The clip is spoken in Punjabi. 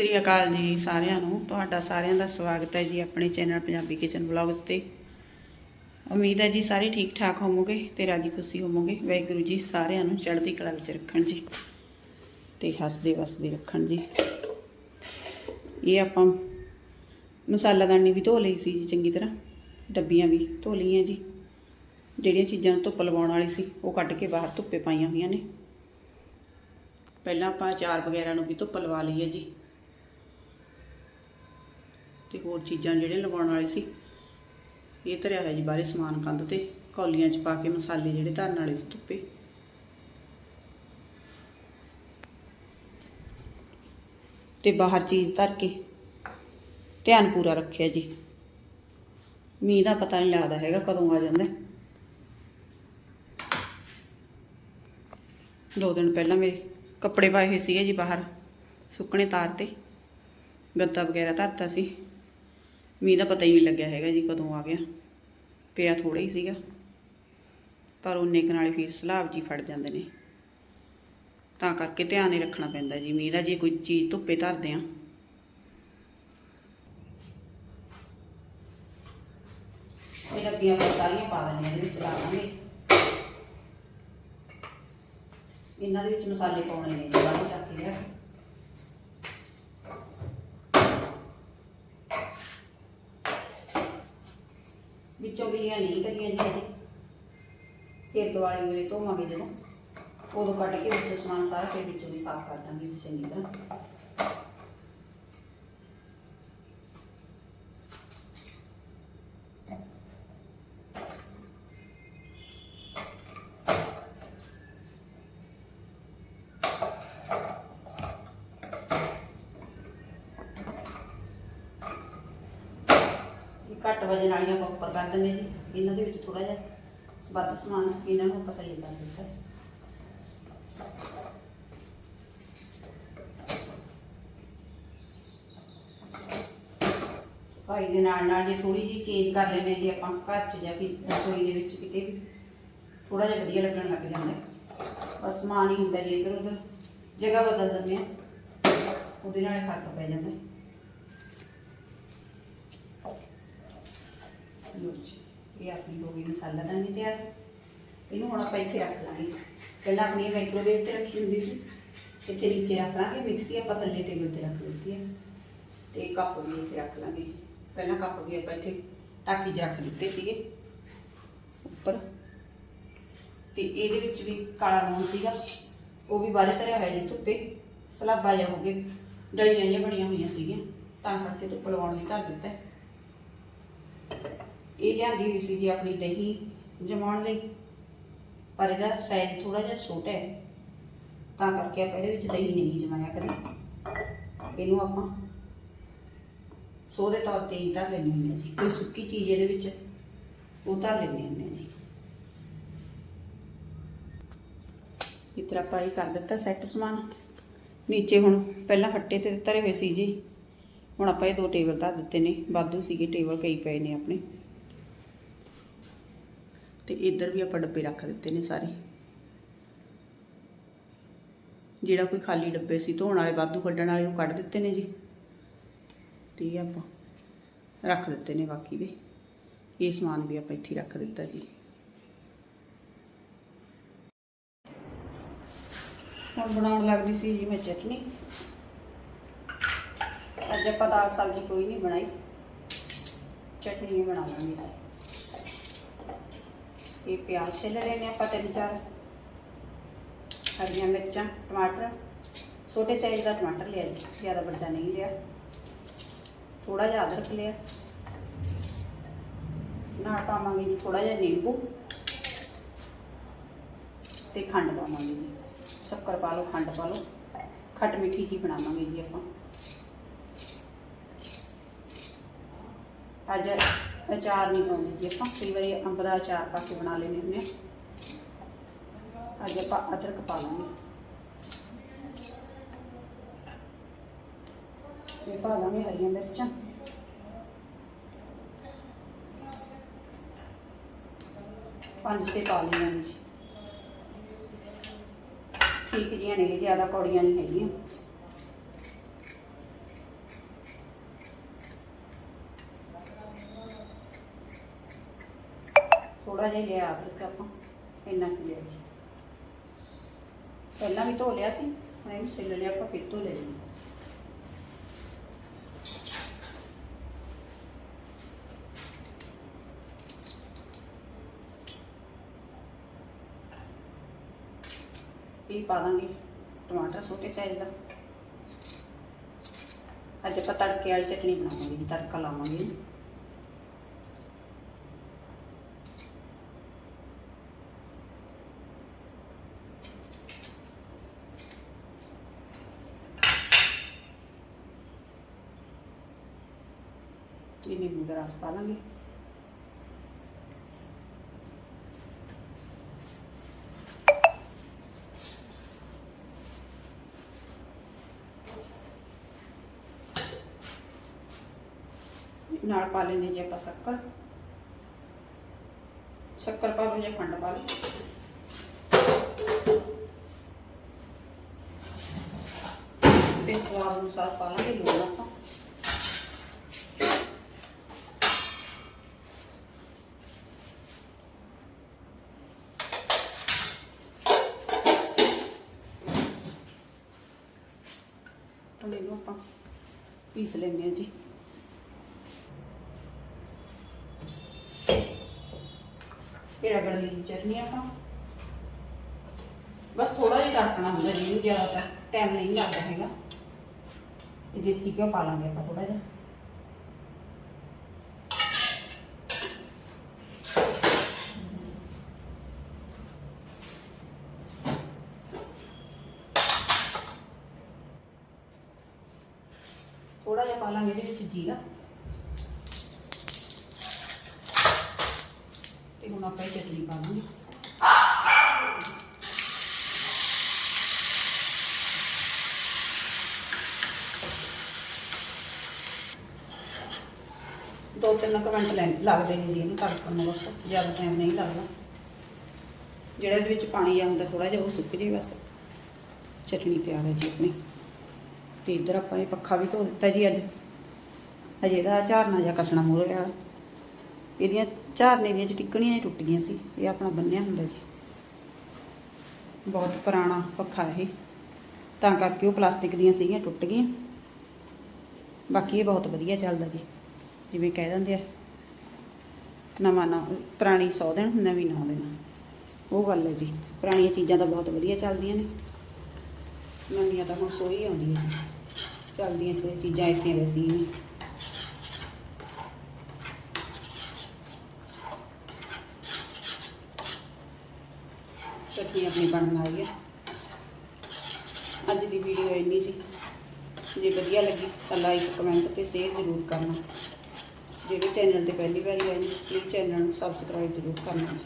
ਸ੍ਰੀ ਅਕਾਲ ਜੀ ਸਾਰਿਆਂ ਨੂੰ। ਤੁਹਾਡਾ ਸਾਰਿਆਂ ਦਾ ਸਵਾਗਤ ਹੈ ਜੀ ਆਪਣੇ ਚੈਨਲ ਪੰਜਾਬੀ ਕਿਚਨ ਵਲੌਗਸ ਤੇ। ਉਮੀਦ ਹੈ ਜੀ ਸਾਰੇ ਠੀਕ ਠਾਕ ਹੋਵੋਗੇ ਤੇ ਰਾਜੀ ਖੁਸ਼ੀ ਹੋਵੋਗੇ। ਵਾਹਿਗੁਰੂ ਜੀ ਸਾਰਿਆਂ ਨੂੰ ਚੜ੍ਹਦੀ ਕਲਾ ਵਿੱਚ ਰੱਖਣ ਜੀ ਤੇ ਹੱਸਦੇ ਵਸਦੇ ਰੱਖਣ ਜੀ। ਇਹ ਆਪਾਂ ਮਸਾਲਾਦਾਨੀ ਵੀ ਧੋ ਲਈ ਸੀ ਜੀ ਚੰਗੀ ਤਰ੍ਹਾਂ। ਡੱਬੀਆਂ ਵੀ ਧੋ ਲਈਆਂ ਜੀ। ਜਿਹੜੀਆਂ ਚੀਜ਼ਾਂ ਧੁੱਪ ਲਵਾਉਣ ਵਾਲੀ ਸੀ ਉਹ ਕੱਢ ਕੇ ਬਾਹਰ ਧੁੱਪੇ ਪਾਈਆਂ ਹੋਈਆਂ ਨੇ। ਪਹਿਲਾਂ ਆਪਾਂ ਅਚਾਰ ਵਗੈਰਾ ਨੂੰ ਵੀ ਧੁੱਪ ਲਵਾ ਲਈਏ ਜੀ। ਤੇ ਹੋਰ ਚੀਜ਼ਾਂ ਜਿਹੜੇ ਲਗਾਉਣ ਵਾਲੇ ਸੀ, ਇਹ ਧਰਿਆ ਹੋਇਆ ਜੀ ਬਾਹਰੇ ਸਮਾਨ ਕੰਧ ਤੇ, ਕੌਲੀਆਂ 'ਚ ਪਾ ਕੇ ਮਸਾਲੇ ਜਿਹੜੇ ਧਰਨ ਵਾਲੇ ਸੀ ਧੁੱਪੇ। ਤੇ ਬਾਹਰ ਚੀਜ਼ ਧਰ ਕੇ ਧਿਆਨ ਪੂਰਾ ਰੱਖਿਆ ਜੀ। ਮੀਂਹ ਦਾ ਪਤਾ ਨਹੀਂ ਲੱਗਦਾ ਹੈਗਾ ਕਦੋਂ ਆ ਜਾਂਦਾ ਦੋ ਦਿਨ ਪਹਿਲਾਂ ਮੇਰੇ ਕੱਪੜੇ ਪਾਏ ਹੋਏ ਸੀਗੇ ਜੀ ਬਾਹਰ, ਸੁੱਕਣੇ ਤਾਰ ਤੇ, ਗੱਦਾ ਵਗੈਰਾ ਧਰਤਾ ਸੀ। ਮੀਂਹ ਦਾ ਪਤਾ ਹੀ ਨਹੀਂ ਲੱਗਿਆ ਹੈਗਾ ਜੀ ਕਦੋਂ ਆ ਗਿਆ। ਪਿਆ ਥੋੜਾ ਹੀ ਸੀਗਾ। ਪਰ ਉਹਨੇ ਕੁ ਨਾਲੇ ਫਿਰ ਸਲਾਬ ਜੀ ਫੜ ਜਾਂਦੇ ਨੇ। ਤਾਂ ਕਰਕੇ ਧਿਆਨ ਹੀ ਰੱਖਣਾ ਪੈਂਦਾ ਜੀ, ਮੀਂਹ ਦਾ ਜੇ ਕੋਈ ਚੀਜ਼ ਧੁੱਪੇ ਧਰਦੇ ਆ ਇਹ ਡੱਬੀਆਂ ਆਪਾਂ ਸਾਰੀਆਂ ਪਾ ਦਿੰਦੇ ਇਹਦੇ ਵਿੱਚ ਲਾ ਦਾਂਗੇ ਇਹਨਾਂ ਦੇ ਵਿੱਚ ਮਸਾਲੇ ਪਾਉਣੇ ਨੇ ਜੀ ਬਾਹਰ ਚੱਕ ਕੇ ਲਿਆ ਵਿੱਚੋਂ ਗਿੱਲੀਆਂ ਨਹੀਂ ਕਰੀਆਂ ਜੀ ਹਜੇ। ਫਿਰ ਦੁਆਲੇ ਮੇਰੇ ਧੋਵਾਂਗੇ ਜਦੋਂ। ਉਦੋਂ ਕੱਢ ਕੇ ਵਿੱਚੋਂ ਸਮਾਨ ਸਾਰਾ ਫਿਰ ਵਿੱਚੋਂ ਵੀ ਸਾਫ਼ ਕਰ ਦਾਂਗੇ ਜੀ ਚੰਗੀ ਤਰ੍ਹਾਂ ਇਹ ਘੱਟ ਵਜਨ ਵਾਲੀਆਂ ਆਪਾਂ ਉੱਪਰ ਕਰ ਦਿੰਦੇ ਜੀ। ਇਹਨਾਂ ਦੇ ਵਿੱਚ ਥੋੜਾ ਜਿਹਾ ਵੱਧ ਸਮਾਨ ਇਹਨਾਂ ਨੂੰ ਪਤਾ ਹੀ ਲੱਗ ਜਾਂਦਾ ਸਫ਼ਾਈ ਦੇ ਨਾਲ ਨਾਲ ਜੇ ਥੋੜੀ ਜਿਹੀ ਚੇਂਜ ਕਰ ਲੈਨੇ ਜੀ ਆਪਾਂ ਘਰ 'ਚ ਜਾਂ ਕਿ ਰਸੋਈ ਦੇ ਵਿੱਚ ਕਿਤੇ ਵੀ ਥੋੜਾ ਜਿਹਾ ਵਧੀਆ ਲੱਗਣ ਲੱਗ ਜਾਂਦਾ। ਬਸ ਸਮਾਨ ਹੀ ਹੁੰਦਾ ਜੀ ਇਧਰ ਉਧਰ ਜਗ੍ਹਾ ਬਦਲ ਦਿੰਦੇ ਆ। ਉਹਦੇ ਨਾਲ ਫ਼ਰਕ ਪੈ ਜਾਂਦਾ। ਲਓ ਜੀ ਇਹ ਆਪਣੀ ਹੋ ਗਈ ਮਸਾਲਾ ਦਾਨੀ ਤਿਆਰ। ਇਹਨੂੰ ਹੁਣ ਆਪਾਂ ਇੱਥੇ ਰੱਖ ਲਾਂਗੇ। ਪਹਿਲਾਂ ਆਪਣੀ ਮਾਈਕ੍ਰੋਵੇਵ ਤੇ ਰੱਖੀ ਹੁੰਦੀ ਸੀ। ਇੱਥੇ ਨੀਚੇ ਰੱਖ ਲਾਂਗੇ। ਮਿਕਸੀ ਆਪਾਂ ਥੱਲੇ ਟੇਬਲ ਤੇ ਰੱਖ ਦਿੱਤੀ ਹੈ। ਤੇ ਕੱਪ ਵੀ ਇੱਥੇ ਰੱਖ ਲਾਂਗੇ ਜੀ। ਪਹਿਲਾਂ ਕੱਪ ਵੀ ਆਪਾਂ ਇੱਥੇ ਟਾਕੀ 'ਚ ਰੱਖ ਦਿੱਤੇ ਸੀਗੇ। ਉੱਪਰ। ਤੇ ਇਹਦੇ ਵਿੱਚ ਵੀ ਕਾਲਾ ਲੂਣ ਸੀਗਾ। ਉਹ ਵੀ ਬਾਹਰ ਧਰਿਆ ਹੋਇਆ ਜੀ ਧੁੱਪੇ। ਸਲਾਬਾ ਜਿਹਾ ਹੋ ਗਏ ਡਲੀਆਂ ਜਿਹੀਆਂ ਬਣੀਆਂ ਹੋਈਆਂ ਸੀਗੀਆਂ। ਤਾਂ ਕਰਕੇ ਧੁੱਪ ਲਵਾਉਣ ਲਈ ਧਰ ਦਿੱਤਾ ਇਹ ਲਿਆਂਦੀ ਹੋਈ ਸੀ ਜੀ ਆਪਣੀ ਦਹੀਂ ਜਮਾਉਣ ਲਈ। ਪਰ ਇਹਦਾ ਸਾਈਜ਼ ਥੋੜਾ ਜਿਹਾ ਛੋਟਾ ਹੈ। ਤਾਂ ਕਰਕੇ ਆਪਾਂ ਇਹਦੇ ਵਿੱਚ ਦਹੀਂ ਨਹੀਂ ਜਮਾਇਆ ਕਦੇ। ਇਹਨੂੰ ਆਪਾਂ ਸੋਹ ਦੇ ਤੌਰ ਤੇ ਹੀ ਧਰ ਲੈਣੀ ਹੁੰਦੀ ਹੈ ਜੀ। ਕੋਈ ਸੁੱਕੀ ਚੀਜ਼ ਇਹਦੇ ਵਿੱਚ, ਉਹ ਧਰ ਲੈਣੀ ਹੁੰਦੀ ਹੈ ਜੀ। ਇਸ ਤਰ੍ਹਾਂ ਆਪਾਂ ਇਹ ਕਰ ਦਿੱਤਾ ਸੈੱਟ ਸਮਾਨ। ਨੀਚੇ ਹੁਣ ਪਹਿਲਾਂ ਫੱਟੇ ਤੇ ਧਰੇ ਹੋਏ ਸੀ ਜੀ। ਹੁਣ ਆਪਾਂ ਇਹ ਦੋ ਟੇਬਲ ਧਰ ਦਿੱਤੇ ਨੇ। ਵਾਧੂ ਸੀਗੇ ਟੇਬਲ ਕਈ ਪਏ ਨੇ ਆਪਣੇ। ਤੇ ਇੱਧਰ ਵੀ ਆਪਾਂ ਡੱਬੇ ਰੱਖ ਦਿੱਤੇ ਨੇ ਸਾਰੇ। ਜਿਹੜਾ ਕੋਈ ਖਾਲੀ ਡੱਬੇ ਸੀ ਧੋਣ ਵਾਲੇ, ਵਾਧੂ ਕੱਢਣ ਵਾਲੇ, ਉਹ ਕੱਢ ਦਿੱਤੇ ਨੇ ਜੀ। ਤੇ ਇਹ ਆਪਾਂ ਰੱਖ ਦਿੱਤੇ ਨੇ ਬਾਕੀ ਵੀ। ਇਹ ਸਮਾਨ ਵੀ ਆਪਾਂ ਇੱਥੇ ਰੱਖ ਦਿੱਤਾ ਜੀ। ਹੁਣ ਬਣਾਉਣ ਲੱਗਦੀ ਸੀ ਜੀ ਮੈਂ ਚਟਨੀ। ਅੱਜ ਆਪਾਂ ਦਾਲ ਸਬਜ਼ੀ ਕੋਈ ਨਹੀਂ ਬਣਾਈ। ਚਟਨੀ ਹੀ ਬਣਾਵਾਂਗੇ ਇਹ ਪਿਆਜ਼ ਛਿੱਲ ਲਏ ਨੇ ਆਪਾਂ ਤਿੰਨ ਚਾਰ। ਹਰੀਆਂ ਮਿਰਚਾਂ, ਟਮਾਟਰ। ਛੋਟੇ ਸਾਈਜ਼ ਦਾ ਟਮਾਟਰ ਲਿਆ ਜੀ, ਜ਼ਿਆਦਾ ਵੱਡਾ ਨਹੀਂ ਲਿਆ। ਥੋੜਾ ਜਿਹਾ ਅਦਰਕ ਲਿਆ। ਨਾਲ ਪਾਵਾਂਗੇ ਜੀ ਥੋੜਾ ਜਿਹਾ ਨਿੰਬੂ। ਤੇ ਖੰਡ ਪਾਵਾਂਗੇ ਜੀ। ਸ਼ੱਕਰ ਪਾ ਲਓ, ਖੰਡ ਪਾ ਲਓ। ਖੱਟ ਮਿੱਠੀ ਜੀ ਬਣਾਵਾਂਗੇ ਜੀ ਆਪਾਂ। ਅੱਜ ਅਚਾਰ ਨਹੀਂ ਪਾਉਂਦੇ ਜੀ ਆਪਾਂ ਕਈ ਵਾਰੀ ਅੰਬ ਦਾ ਅਚਾਰ ਪਾ ਕੇ ਬਣਾ ਲੈਂਦੇ ਹੁੰਦੇ ਹਾਂ ਅੱਜ ਆਪਾਂ ਅਦਰਕ ਪਾ ਲਾਂਗੇ ਇਹ ਪਾ ਲਾਂਗੇ ਹਰੀਆਂ ਮਿਰਚਾਂ ਪੰਜ ਤੇ ਪਾ ਲਈਆਂ ਜੀ ਠੀਕ ਜੀਆਂ ਨੇ ਜ਼ਿਆਦਾ ਕੌੜੀਆਂ ਨਹੀਂ ਹੈਗੀਆਂ ਥੋੜਾ ਜਿਹਾ ਹੀ ਲਿਆ ਅਦਰਕ ਆਪਾਂ, ਇੰਨਾ ਕੁ ਲਿਆ ਜੀ। ਪਹਿਲਾਂ ਵੀ ਧੋ ਲਿਆ ਸੀ, ਹੁਣ ਇਹਨੂੰ ਛਿੱਲ ਲਿਆ, ਆਪਾਂ ਫਿਰ ਧੋ ਲੈਣੀ ਇਹ ਪਾ ਦਾਂਗੇ ਟਮਾਟਰ ਛੋਟੇ ਸਾਈਜ਼ ਦਾ। ਅੱਜ ਆਪਾਂ ਤੜਕੇ ਵਾਲੀ ਚਟਨੀ ਬਣਾਵਾਂਗੇ ਜੀ, ਤੜਕਾ ਲਾਵਾਂਗੇ ਇਹ ਨਿੰਬੂ ਦਾ ਰਸ ਪਾ ਦਾਂਗੇ ਨਾਲ ਪਾ ਲੈਣੇ ਜੇ ਆਪਾਂ ਸ਼ੱਕਰ। ਸ਼ੱਕਰ ਪਾ ਲਓ ਜਾਂ ਖੰਡ ਪਾ ਲਓ। ਤੇ ਸਵਾਦ ਅਨੁਸਾਰ ਪਾ ਲਾਂਗੇ ਲੂਣ ਆਪਾਂ। ਟੰਡੇ ਨੂੰ ਆਪਾਂ, ਪੀਸ ਲੈਂਦੇ ਹਾਂ ਜੀ। ਫਿਰ ਅਗੜ ਲਈ ਚਟਨੀ ਆਪਾਂ। ਬਸ ਥੋੜਾ ਜਿਹਾ ਤੜਕਣਾ ਹੁੰਦਾ ਜੀ, ਇਹਨੂੰ ਜ਼ਿਆਦਾ ਟਾਈਮ ਨਹੀਂ ਲੱਗਦਾ ਹੈਗਾ। ਇਹ ਦੇਸੀ ਘਿਓ ਪਾ ਲਾਂਗੇ ਆਪਾਂ ਥੋੜਾ ਜਿਹਾ। ਥੋੜਾ ਜਿਹਾ ਪਾ ਲਾਂਗੇ ਇਹਦੇ ਵਿੱਚ ਜੀਰਾ। ਤੇ ਹੁਣ ਆਪਾਂ ਇਹ ਚਟਨੀ ਪਾ ਲਾਂਗੇ। ਦੋ ਤਿੰਨ ਕੁ ਮਿੰਟ ਲੈ- ਲੱਗਦੇ ਨੇ ਜੀ ਇਹਨੂੰ ਤੜਕਣ ਨੂੰ ਬਸ, ਜ਼ਿਆਦਾ ਟਾਈਮ ਨਹੀਂ ਲੱਗਦਾ। ਜਿਹੜਾ ਇਹਦੇ ਵਿੱਚ ਪਾਣੀ ਆਉਂਦਾ ਥੋੜਾ ਜਿਹਾ ਉਹ ਸੁੱਕ ਜੇ ਬਸ। ਚਟਨੀ ਤਿਆਰ ਹੈ ਜੀ ਆਪਣੀ। ਤੇ ਇੱਧਰ ਆਪਾਂ ਇਹ ਪੱਖਾ ਵੀ ਧੋ ਦਿੱਤਾ ਜੀ ਅੱਜ। ਅਜੇ ਦਾ ਝਾਰਨਾ ਜਾਂ ਕਸਣਾ ਮੂਰ ਰਿਹਾ। ਇਹਦੀਆਂ ਝਾਰਨੇ ਦੀਆਂ ਟਿੱਕਣੀਆਂ ਹੀ ਟੁੱਟ ਗਈਆਂ ਸੀ। ਇਹ ਆਪਣਾ ਬੰਨਿਆ ਹੁੰਦਾ ਜੀ। ਬਹੁਤ ਪੁਰਾਣਾ ਪੱਖਾ ਇਹ। ਤਾਂ ਕਰਕੇ ਉਹ ਪਲਾਸਟਿਕ ਦੀਆਂ ਸੀਗੀਆਂ ਟੁੱਟ ਗਈਆਂ। ਬਾਕੀ ਇਹ ਬਹੁਤ ਵਧੀਆ ਚੱਲਦਾ ਜੀ। ਜਿਵੇਂ ਕਹਿ ਦਿੰਦੇ ਆ, ਨਵਾਂ ਨਾ, ਪੁਰਾਣੀ ਸੌ ਦਿਨ, ਨਵੀਂ ਨੌ ਦਿਨ। ਉਹ ਗੱਲ ਹੈ ਜੀ। ਪੁਰਾਣੀਆਂ ਚੀਜ਼ਾਂ ਤਾਂ ਬਹੁਤ ਵਧੀਆ ਚੱਲਦੀਆਂ ਨੇ। ਨਵੀਆਂ ਤਾਂ ਹੁਣ ਸੋਈ ਆਉਂਦੀਆਂ ਨੇ। ਚੱਲਦੀਆਂ ਤੇ ਚੀਜ਼ਾਂ ਐਸੀਆਂ ਵੈਸੀਆਂ ਨੇ। ਚਟਨੀ ਆਪਣੀ ਬਣਨ ਆਈ ਹੈ ਅੱਜ ਦੀ ਵੀਡੀਓ ਇੰਨੀ ਸੀ। ਜੇ ਵਧੀਆ ਲੱਗੀ ਤਾਂ ਲਾਈਕ ਕਮੈਂਟ ਤੇ ਸ਼ੇਅਰ ਜ਼ਰੂਰ ਕਰਨਾ। ਜਿਹੜੇ ਚੈਨਲ ਤੇ ਪਹਿਲੀ ਵਾਰੀ ਆਏ ਨੇ ਪਲੀਜ਼ ਚੈਨਲ ਨੂੰ ਸਬਸਕ੍ਰਾਈਬ ਜ਼ਰੂਰ ਕਰਨਾ